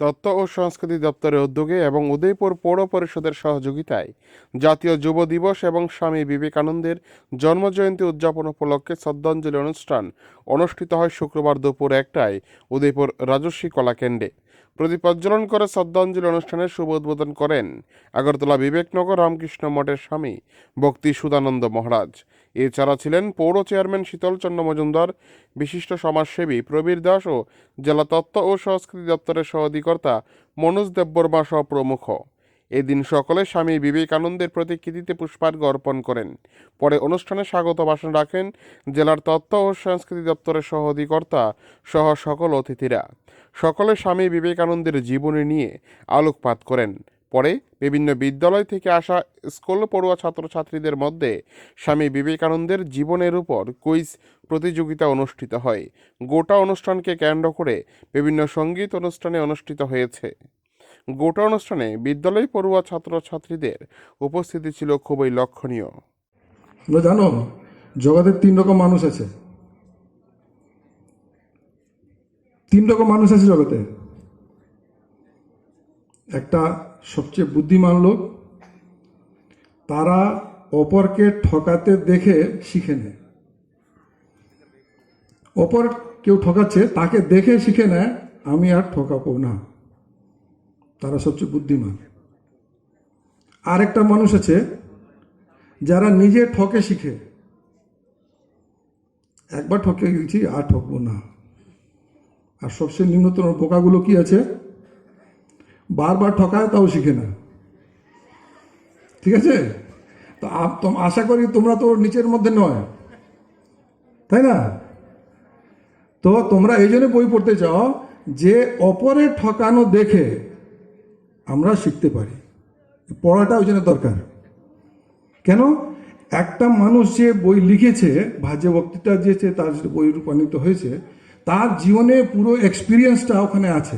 তথ্য ও সংস্কৃতি দপ্তরের উদ্যোগে এবং উদয়পুর পৌর পরিষদের সহযোগিতায় জাতীয় যুব দিবস এবং স্বামী বিবেকানন্দের জন্মজয়ন্তী উদযাপন উপলক্ষে শ্রদ্ধাঞ্জলি অনুষ্ঠান অনুষ্ঠিত হয় শুক্রবার দুপুর একটায় উদয়পুর রাজস্বী কলাকেন্দ্রে। প্রদীপ প্রজ্বলন করে শ্রদ্ধাঞ্জলি অনুষ্ঠানের শুভ উদ্বোধন করেন আগরতলা বিবেকনগর রামকৃষ্ণ মঠের স্বামী ভক্তি সুদানন্দ মহারাজ। এছাড়া ছিলেন পৌর চেয়ারম্যান শীতলচন্দ্র মজুমদার, বিশিষ্ট সমাজসেবী প্রবীর দাস ও জেলা তত্ত্ব ও সংস্কৃতি দপ্তরের সহ অধিকর্তা মনোজ দেববর্মা সহ প্রমুখ। এদিন সকলে স্বামী বিবেকানন্দের প্রতিকৃতিতে পুষ্পার্ঘ্য অর্পণ করেন। পরে অনুষ্ঠানে স্বাগত ভাষণ রাখেন জেলার তত্ত্ব ও সংস্কৃতি দপ্তরের সহ অধিকর্তা সহ সকল অতিথিরা। সকলে স্বামী বিবেকানন্দের জীবনী নিয়ে আলোকপাত করেন। পরে বিভিন্ন বিদ্যালয় থেকে আসা স্কুল পড়ুয়া ছাত্রছাত্রীদের মধ্যে স্বামী বিবেকানন্দের জীবনের উপর কুইজ প্রতিযোগিতা অনুষ্ঠিত হয়। গোটা অনুষ্ঠানকে কেন্দ্র করে বিভিন্ন সংগীত অনুষ্ঠানে অনুষ্ঠিত হয়েছে। গোটা অনুষ্ঠানে বিদ্যালয় পড়ুয়া ছাত্রছাত্রীদের উপস্থিতি ছিল খুবই লক্ষণীয়। তোমরা জানো জগতের তিন রকম মানুষ আছে। তিন রকম মানুষ আছে জগতে। একটা সবচেয়ে বুদ্ধিমান লোক, তারা অপরকে ঠকাতে দেখে শিখে নেয়। অপর কেউ ঠকাচ্ছে, তাকে দেখে শিখে নেয়, আমি আর ঠকাবো না। তারা সবচেয়ে বুদ্ধিমান। আরেকটা মানুষ আছে, যারা নিজে ঠকে শিখে। একবার ঠকে গেছি, আর ঠকবো না। আর সবচেয়ে নিম্নতম বোকাগুলো কি আছে? বারবার ঠকায়, তাও শিখে না। ঠিক আছে? তো আশা করি তোমরা তো নিচের মধ্যে নয়। তাই না? তো তোমরা এই জন্য বই পড়তে চাও যে, অপরের ঠকানো দেখে আমরা শিখতে পারি। পড়াটা ওই জন্য দরকার। কেন? একটা মানুষ যে বই লিখেছে বা যে বক্তৃতা দিয়েছে, তার বই রূপান্বিত হয়েছে, তার জীবনে পুরো এক্সপিরিয়েন্সটা ওখানে আছে।